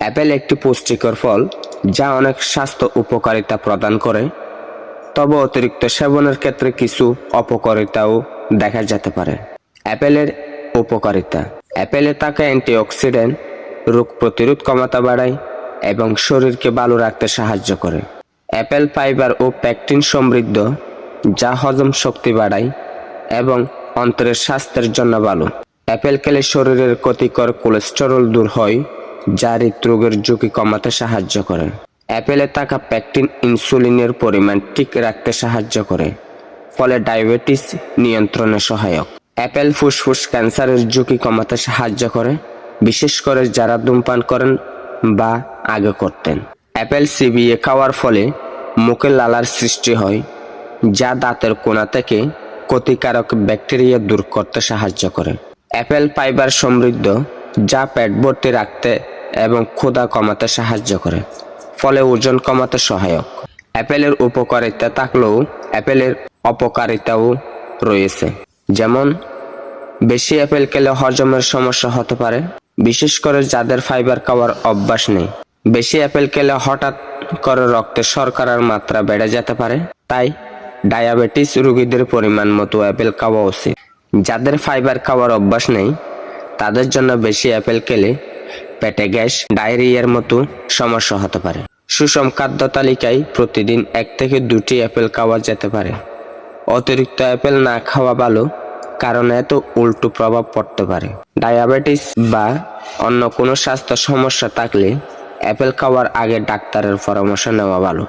Apple একটি পুষ্টিকর ফল, যা অনেক স্বাস্থ্য উপকারিতা প্রদান করে, তবে অতিরিক্ত সেবনের ক্ষেত্রে কিছু অপকারিতাও দেখা যেতে পারে। অ্যাপেলের উপকারিতা। অ্যাপেলে থাকা অ্যান্টিঅক্সিডেন্ট রোগ প্রতিরোধ ক্ষমতা বাড়ায় এবং শরীরকে ভালো রাখতে সাহায্য করে। অ্যাপেল ফাইবার ও প্যাকটিন সমৃদ্ধ, যা হজম শক্তি বাড়ায় এবং অন্তরের স্বাস্থ্যের জন্য ভালো। অ্যাপেল খেলে শরীরের ক্ষতিকর কোলেস্টেরল দূর হয় যা হৃদরোগের ঝুঁকি কমাতে সাহায্য করে। অ্যাপেলে থাকা প্যাকটিন ইনসুলিনের পরিমাণ ঠিক রাখতে সাহায্য করে, ফলে ডায়াবেটিস নিয়ন্ত্রণে সহায়ক। অ্যাপেল ফুসফুস ক্যান্সারের ঝুঁকি কমাতে সাহায্য করে, বিশেষ করে যারা ধূমপান করেন বা আগে করতেন। অ্যাপেল চিবিয়ে খাওয়ার ফলে মুখে লালার সৃষ্টি হয়, যা দাঁতের কোণা থেকে ক্ষতিকারক ব্যাকটেরিয়া দূর করতে সাহায্য করে। অ্যাপেল ফাইবার সমৃদ্ধ, যা পেট ভর্তি রাখতে এবং ক্ষুধা কমাতে সাহায্য করে, ফলে ওজন কমাতে সহায়ক। অ্যাপেলের উপকারিতা থাকলেও অ্যাপেলের অপকারিতাও রয়েছে। যেমন, বেশি অ্যাপেল খেলে হজমের সমস্যা হতে পারে, বিশেষ করে যাদের ফাইবার খাওয়ার অভ্যাস নেই। বেশি অ্যাপেল খেলে হঠাৎ করে রক্তে শর্করার মাত্রা বেড়ে যেতে পারে, তাই ডায়াবেটিস রোগীদের পরিমাণ মতো অ্যাপেল খাওয়া উচিত। যাদের ফাইবার খাওয়ার অভ্যাস নেই, তাদের জন্য বেশি অ্যাপেল খেলে পেটে গ্যাস, ডায়রিয়ার মতো সমস্যা হতে পারে। সুষম খাদ্য তালিকায় প্রতিদিন এক থেকে দুটি অ্যাপেল খাওয়া যেতে পারে। অতিরিক্ত অ্যাপেল না খাওয়া ভালো, কারণ এত উল্টো প্রভাব পড়তে পারে। ডায়াবেটিস বা অন্য কোনো স্বাস্থ্য সমস্যা থাকলে অ্যাপেল খাওয়ার আগে ডাক্তারের পরামর্শ নেওয়া ভালো।